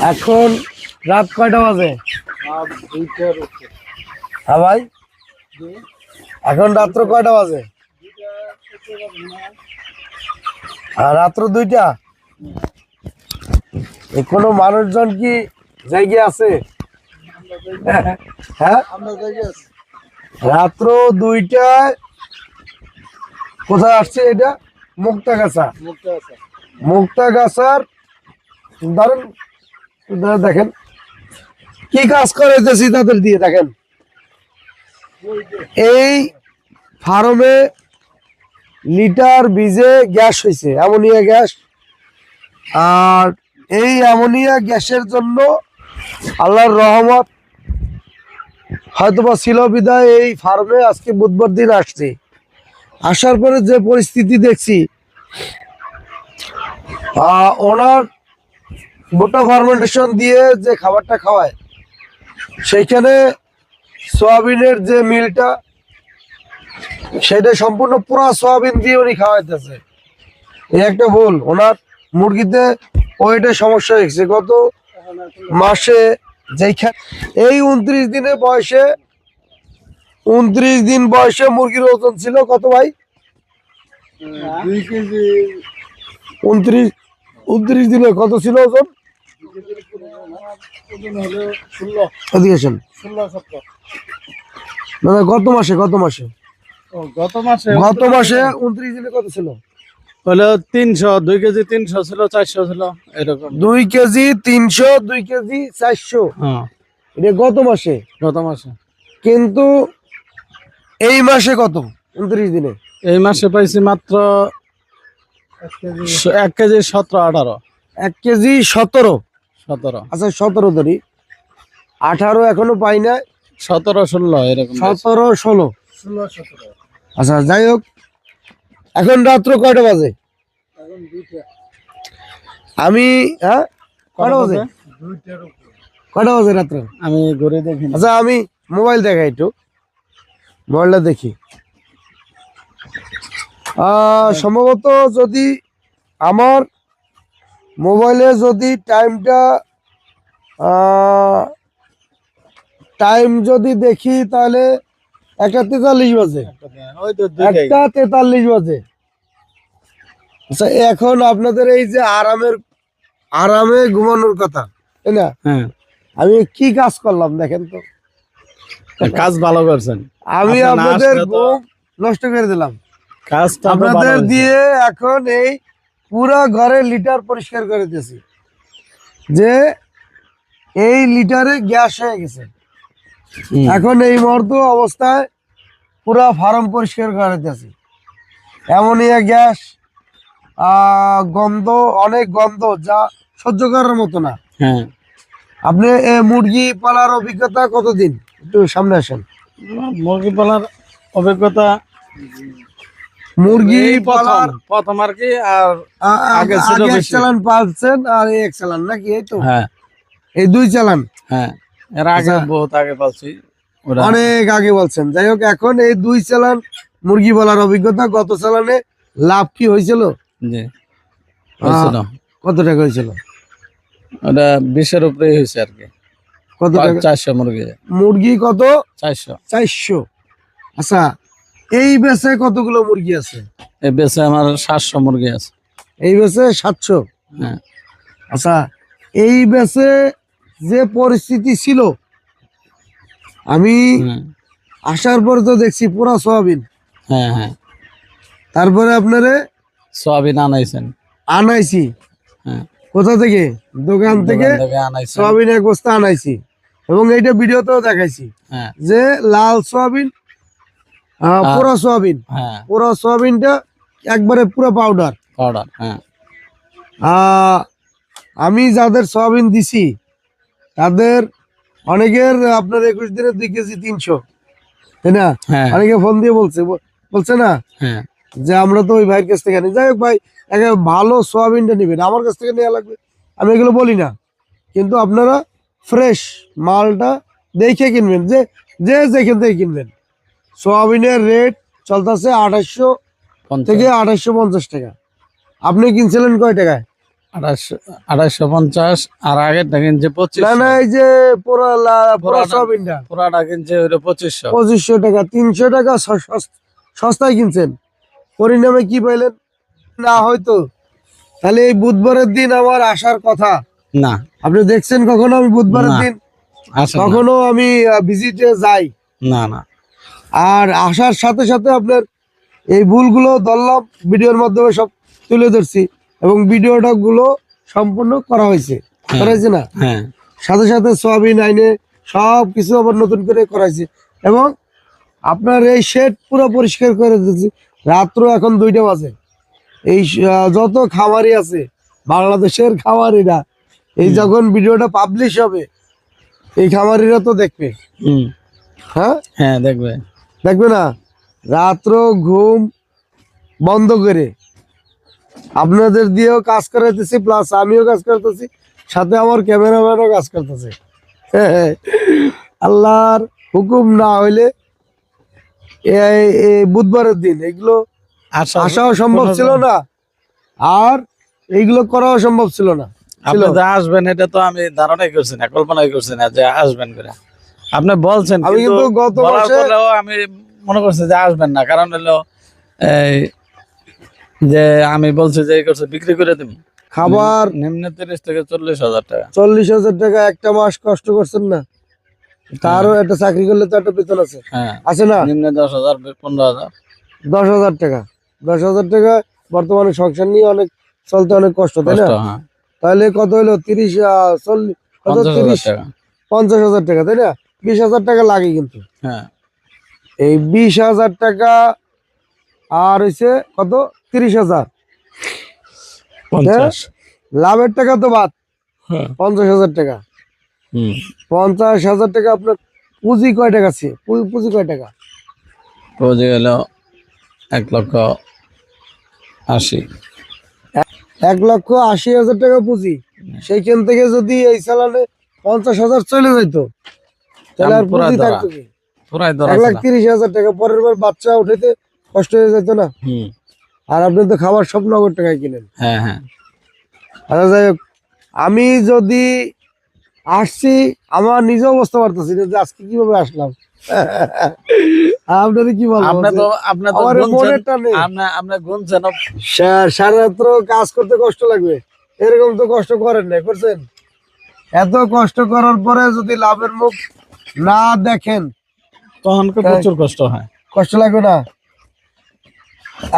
এখন রাত কয়টা বাজে? হ্যাঁ ভাই? এখন রাত্র কয়টা বাজে? আর রাত্র দুইটা? কোনো মানুষজন কি জায়গায় আছে? হ্যাঁ? রাত্র দুইটায় কোথায় আসছে এটা? মুক্তাগাছা। মুক্তাগাছার ধরেন দেখেন, কি কাজ করেছে তাদের দিয়ে দেখেন। এই ফার্মে লিটার বীজে গ্যাস হয়েছে, অ্যামোনিয়া গ্যাস। আর এই অ্যামোনিয়া গ্যাসের জন্য আল্লাহর রহমত, হয়তোবা ছিল বিদায় এই ফার্মে, আজকে বুধবার দিন আসছে। আসার পরে যে পরিস্থিতি দেখছি ওনার গোটা ফার্মেন্টেশন দিয়ে যে খাবারটা খাওয়ায় সেইখানে সয়াবিনের যে মিলটা সেটা সম্পূর্ণ পুরো সয়াবিন দিয়ে উনি খাওয়াইতেছে। এই একটা ভুল ওনার মুরগিতে ওয়েটের সমস্যা হয়েছে। গত মাসে যেখানে এই উনত্রিশ দিনের বয়সে উনত্রিশ দিন বয়সে মুরগির ওজন ছিল কত ভাই? উনত্রিশ উনত্রিশ দিনে কত ছিল ওজন? মানে গত মাসে গত মাসে? গত মাসে গত মাসে উনত্রিশ দিনে কত ছিল? হলো তিনশো দুই কেজি তিনশো ছিল চারশো ছিল এরকম। দুই কেজি তিনশো দুই কেজি চারশো? হ্যাঁ। এটা গত মাসে? গত মাসে। কিন্তু এই মাসে কত? উনত্রিশ দিনে। এই মাসে পাইছি মাত্র এক কেজি সতেরো আঠারো। এক কেজি সতেরো? সতেরো। আচ্ছা সতেরো ধরি। আঠারো এখনও পাই না। সতেরো ষোলো এরকম সতেরো ষোলো। ষোলো সতেরো। আচ্ছা যাই হোক এখন রাত্র কয়টা বাজে? আমি হ্যাঁ কয়টা বাজে? কয়টা বাজে রাত্র? আমি ঘুরে দেখি আচ্ছা আমি মোবাইল দেখাই একটু। মোবাইলটা দেখি। আহ, সম্ভবত যদি আমার মোবাইলে যদি টাইমটা টাইম যদি দেখি তাহলে একটা তেতাল্লিশ বাজে। একটা তেতাল্লিশ বাজে। আচ্ছা এখন আপনাদের এই যে আরামের আরামে ঘুমানোর কথা তাই না? হ্যাঁ। আমি কি কাজ করলাম দেখেন তো। কাজ ভালো করছেন। আমি আপনাদের ঘুম নষ্ট করে দিলাম। কাজটা আপনাদের দিয়ে এখন এই পুরো ঘরে লিটার পরিষ্কার করে দিয়েছি। যে এই লিটারে গ্যাস হয়ে গেছে। এখন এই মুহূর্ত অবস্থায় পুরা ফার্ম পরিষ্কার করে দিয়েছি। অ্যামোনিয়া গ্যাস গন্ধ অনেক গন্ধ যা সহ্য করার মতো না। হ্যাঁ। আপনি মুরগি পালার অভিজ্ঞতা কতদিন? একটু সামনে আসেন। মুরগি পালার অভিজ্ঞতা মুরগি পালার প্রথম আর কি আর আগে ছিল এক বেশি। চালান পালছেন আর এই এক চালান নাকি এই তো? হ্যাঁ। এই দুই চালান? হ্যাঁ এর আগে আচ্ছা। বহুত আগে পালছি। অনেক আগে বলছেন যাই হোক এখন এই দুই চালান মুরগি বলার অভিজ্ঞতা গত চালানে লাভ কি হয়েছিল? কত টাকা হয়েছিল? ওটা বিশের উপরেই হয়েছে আর কি। কত টাকা? চারশো মুরগি। মুরগি কত? চারশো। চারশো। আচ্ছা এই বেচে কতগুলো মুরগি আছে? এই বেছে আমার সাতশো মুরগি আছে। এই বেচে সাতশো? হ্যাঁ। আচ্ছা এই বেচে যে পরিস্থিতি ছিল আমি আসার পরে তো দেখছি পুরা সোয়াবিন। হ্যাঁ হ্যাঁ। তারপরে আপনারে সোয়াবিন আনাইছেন। আনাইছি। হ্যাঁ। কোথা থেকে? দোকান থেকে সোয়াবিন এক বস্তা আনাইছি। এবং এইটা ভিডিওতেও দেখাইছি হ্যাঁ। যে লাল সোয়াবিন। পুরো সোয়াবিন। হ্যাঁ। পুরো সোয়াবিনটা একবারে পুরো পাউডার পাউডার হ্যাঁ। আমি যাদের সোয়াবিন দিছি তাদের অনেকের আপনার একুশ দিনে দুই কেজি তিনশো তাই না? হ্যাঁ। অনেকে ফোন দিয়ে বলছে বলছে না হ্যাঁ। যে আমরা তো ওই ভাইয়ের কাছ থেকে আনি। যাই হোক ভাই একে ভালো সোয়াবিনটা নেবেন। আমার কাছ থেকে নেওয়া লাগবে। আমি এগুলো বলি না। কিন্তু আপনারা ফ্রেশ মালটা দেখে কিনবেন। যে যে যেখান থেকে কিনবেন। সোয়াবিনের রেট চলতেছে আঠাশশো থেকে আঠাশশো পঞ্চাশ টাকা। আপনি কিনছিলেন কয় টাকায়? আড়াইশো পঞ্চাশ আর আগেরটা কিনছে পঁচিশ না না এই যে পুরাটা- সয়াবিনটা। কিনছে ওইটা পঁচিশশো। পঁচিশশো টাকা তিনশো টাকা সস্তায় কিনছেন। পরিণামে কি পাইলেন? না হয়তো। তাহলে এই বুধবারের দিন আমার আসার কথা। না। আপনি দেখছেন কখনো আমি বুধবারের দিন? কখনো আমি ভিজিটে যাই। না না। আর আসার সাথে সাথে আপনার এই ভুলগুলো ধরলাম ভিডিওর মাধ্যমে সব তুলে ধরছি এবং ভিডিওটা গুলো সম্পূর্ণ করা হয়েছে। হ্যাঁ। করা হয়েছে না? হ্যাঁ। সাথে সাথে সোয়াবিন আইনে সব কিছু আবার নতুন করে করাইছে এবং আপনার এই শেড পুরো পরিষ্কার করে দিচ্ছি রাত্র এখন দুইটা বাজে। এই যত খামারি আছে বাংলাদেশের খামারিরা এই যখন ভিডিওটা পাবলিশ হবে এই খামারিরা তো দেখবে। হ্যাঁ? হ্যাঁ দেখবে। দেখবে না? রাত্র ঘুম বন্ধ করে। আপনাদের দিয়েও কাজ করাইতেছি প্লাস আমিও কাজ করতেছি সাথে আমার ক্যামেরাম্যানও কাজ করতেছে। আল্লাহর হুকুম না হইলে বুধবারের দিন এগুলো আসাও সম্ভব ছিল না। আর এইগুলো করাও সম্ভব ছিল না। আসবেন এটা তো আমি ধারণাই করছি না কল্পনাই করছি না যে আসবেন করে আপনি বলছেন আমি কিন্তু গত মাসে- আমি মনে করছি যে আসবেন না। কারণ হলো এই যে আমি বলছি যে করছে বিক্রি করে দিব খাবার নিম্ন তিরিশ থেকে চল্লিশ হাজার টাকা। চল্লিশ হাজার টাকা একটা মাস কষ্ট করছেন না? তারও একটা চাকরি করলে তো একটা বেতন আছে। হ্যাঁ। আছে না? নিম্ন দশ হাজার পনেরো হাজার। দশ হাজার টাকা। দশ হাজার টাকা বর্তমানে সংসার নিয়ে অনেক চলতে অনেক কষ্ট তাই না? হ্যাঁ। তাহলে কত হলো? তিরিশ চল্লিশ কত? তিরিশ পঞ্চাশ হাজার টাকা তাই না? বিশ হাজার টাকা লাগে কিন্তু। হ্যাঁ। এই বিশ হাজার টাকা আর হইছে কত? তিরিশ হাজার। পঞ্চাশ। লাভের টাকা তো বাদ। হ্যাঁ। পঞ্চাশ হাজার টাকা। পঞ্চাশ হাজার টাকা আপনার পুঁজি কয় টাকা আছে? পুঁজি কয় টাকা? বুঝে গেল এক লক্ষ আশি। এক লক্ষ আশি হাজার টাকা পুঁজি। সেইখান থেকে যদি এই চালানে পঞ্চাশ হাজার চলে যাইতো তাহলে আর ধরা। পুরাই ধরা এক লাখ তিরিশ হাজার টাকা পরের বার বাচ্চা উঠাইতে কষ্ট হয়ে যেত না? আর আপনি তো খাবার সব নগদ টাকায় কিনেন। হ্যাঁ হ্যাঁ। আচ্ছা যাই হোক আমি যদি আসছি আমার নিজেও বুঝতে পারতেছি না যে আজকে কীভাবে আসলাম? আপনাদের কি বলব আপনি তো আপনি তো আমার গুনছেন মনের টানে। আপনি আপনি গুনছেন সা- সারা রাত্র কাজ করতে কষ্ট লাগবে। এরকম তো কষ্ট করেন না করছেন? এত কষ্ট করার পরে যদি লাভের মুখ না দেখেন। তখন প্রচুর কষ্ট হয়। কষ্ট লাগবে না।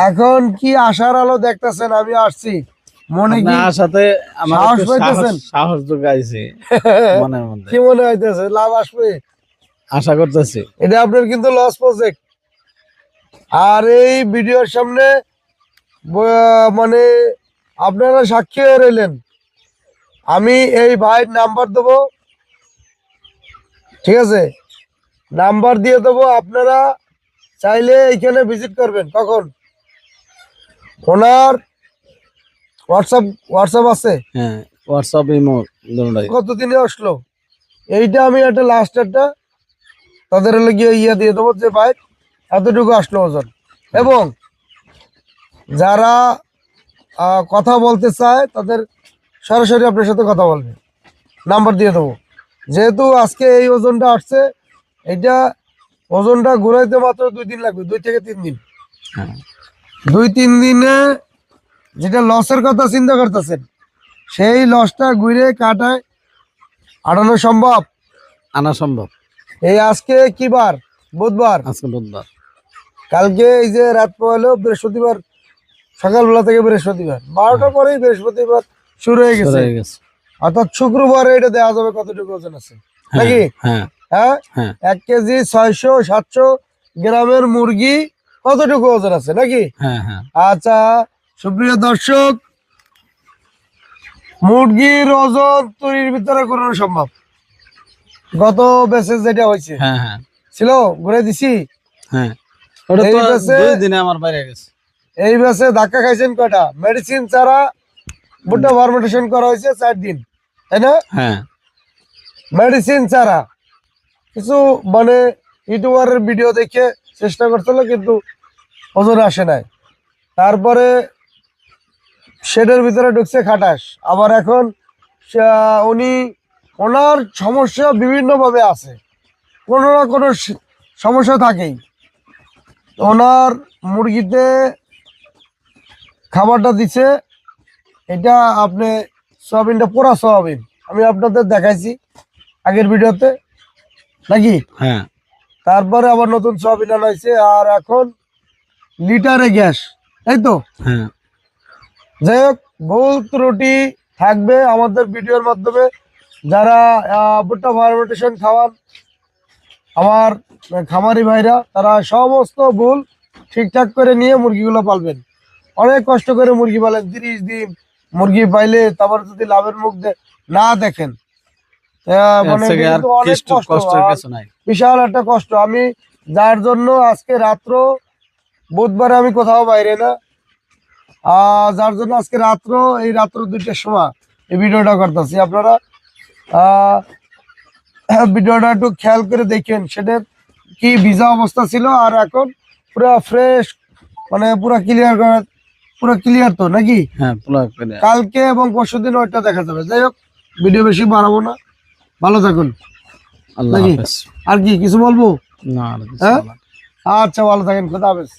এখন কি আশার আলো দেখতেছেন? আমি আসছি। মনে কি সাথে সাহস পাইতেছেন? সাহস সাহস যোগাইছি মনের মধ্যে। কি মনে হইতেছে? লাভ আসবে? আশা করতেছি। এটা আপনার কিন্তু লস প্রজেক্ট আর এই ভিডিওর সামনে মানে আপনারা সাক্ষী হয়ে রইলেন। আমি এই ভাইয়ের নাম্বার দেবো। ঠিক আছে? নাম্বার দিয়ে দেবো আপনারা চাইলে এইখানে ভিজিট করবেন। কখন? ওনার হোয়াটসঅ্যাপ হোয়াটসঅ্যাপ আছে? হ্যাঁ হোয়াটসঅ্যাপ ইমো কতদিনে আসলো? এইটা আমি একটা লাস্ট একটা তাদের হলে গিয়ে ইয়ে দিয়ে দেবো যে ভাই এতটুকু আসলো ওজন। এবং যারা কথা বলতে চায় তাদের সরাসরি আপনার সাথে কথা বলবে। নাম্বার দিয়ে দেবো। যেহেতু আজকে এই ওজনটা আসছে এটা ওজনটা ঘুরাইতে মাত্র দুই দিন লাগবে দুই থেকে তিন দিন। হ্যাঁ। দুই তিন দিনে যেটা লসের কথা চিন্তা করতেছেন সেই লসটা ঘুরে কাটায় আটানো সম্ভব? আনা সম্ভব। এই আজকে কি বার? বুধবার? আজকে বুধবার। কালকে এই যে রাত পয়লো বৃহস্পতিবার সকালবেলা থেকে বৃহস্পতিবার। বারোটার পরেই বৃহস্পতিবার শুরু হয়ে গেছে। হয়ে গেছে। অর্থাৎ শুক্রবারে এটা দেওয়া যাবে কতটুকু ওজন আছে? হ্যাঁ, নাকি? হ্যাঁ হ্যাঁ? হ্যাঁ। এক কেজি ছয়শো সাতশো গ্রামের মুরগি কতটুকু ওজন আছে? নাকি? আচ্ছা সুপ্রিয় দর্শক মুরগির ওজন তৈরির ভিতরে করানো সম্ভব। গত বেসে যেটা হয়েছে হ্যাঁ হ্যাঁ। ছিল ঘুরে দিছি? এই বাসে- ধাক্কা খাইছেন কয়টা? মেডিসিন ছাড়া ভুট্টা ফার্মেন্টেশন করা হয়েছে চার দিন। তাই না? হ্যাঁ। মেডিসিন ছাড়া। কিছু মানে ইউটিউবারের ভিডিও দেখে চেষ্টা করছিল কিন্তু ওজন আসে নাই। তারপরে শেডের ভিতরে ঢুকছে খাটাস। আবার এখন উনি ওনার সমস্যা বিভিন্নভাবে আছে। কোনো না কোনো সমস্যা থাকেই। ওনার মুরগিতে খাবারটা দিছে। এটা আপনি সয়াবিনটা পোড়া সোয়াবিন। আমি আপনাদের দেখাইছি আগের ভিডিওতে। নাকি? হ্যাঁ। তারপরে আবার নতুন সোয়াবিন আনা হয়েছে আর এখন লিটারে গ্যাস। তাই তো? হ্যাঁ। যাই হোক ভুল ত্রুটি থাকবে আমাদের ভিডিওর মাধ্যমে। যারা ভুট্টা ফার্মেন্টেশন খাওয়ান আমার খামারি ভাইরা তারা সমস্ত ভুল ঠিকঠাক করে নিয়ে মুরগিগুলো পালবেন। অনেক কষ্ট করে মুরগি পালেন তিরিশ দিন মুরগি পাইলে তারপর যদি লাভের মুখ না দেখেন। মানে বিশাল একটা কষ্ট। আমি যার জন্য আজকে রাত্র বুধবারে আমি কোথাও বাইরে না আহ, যার জন্য আজকে রাত্র এই রাত্র দুইটার সময় এই ভিডিওটা করতেছি। আপনারা আহ, ভিডিওটা একটু খেয়াল করে দেখেন সেটার কি ভিজা অবস্থা ছিল আর এখন পুরো ফ্রেশ মানে পুরো ক্লিয়ার পুরো ক্লিয়ার তো নাকি? হ্যাঁ পুরো কালকে এবং পরশু দিন ওইটা দেখা যাবে। যাই হোক ভিডিও বেশি বাড়াবো না। ভালো থাকুন। আল্লাহ আর কি কিছু বলব? না হ্যাঁ? আচ্ছা ভালো থাকেন খোদা হাফেজ।